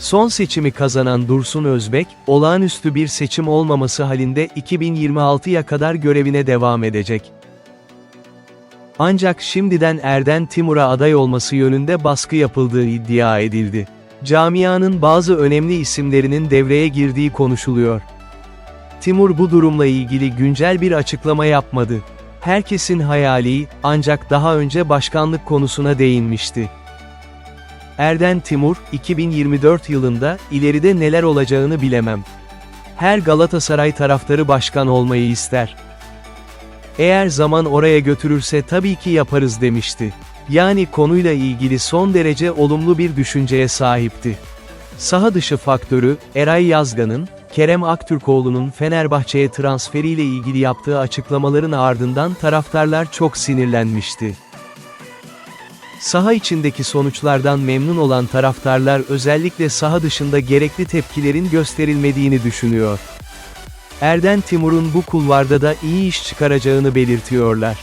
Son seçimi kazanan Dursun Özbek, olağanüstü bir seçim olmaması halinde 2026'ya kadar görevine devam edecek. Ancak şimdiden Erden Timur'a aday olması yönünde baskı yapıldığı iddia edildi. Camianın bazı önemli isimlerinin devreye girdiği konuşuluyor. Timur bu durumla ilgili güncel bir açıklama yapmadı. Herkesin hayali, ancak daha önce başkanlık konusuna değinmişti. Erden Timur, 2024 yılında, ileride neler olacağını bilemem. Her Galatasaray taraftarı başkan olmayı ister. Eğer zaman oraya götürürse tabii ki yaparız demişti. Yani konuyla ilgili son derece olumlu bir düşünceye sahipti. Saha dışı faktörü, Eray Yazgan'ın, Kerem Aktürkoğlu'nun Fenerbahçe'ye transferiyle ilgili yaptığı açıklamaların ardından taraftarlar çok sinirlenmişti. Saha içindeki sonuçlardan memnun olan taraftarlar özellikle saha dışında gerekli tepkilerin gösterilmediğini düşünüyor. Erden Timur'un bu kulvarda da iyi iş çıkaracağını belirtiyorlar.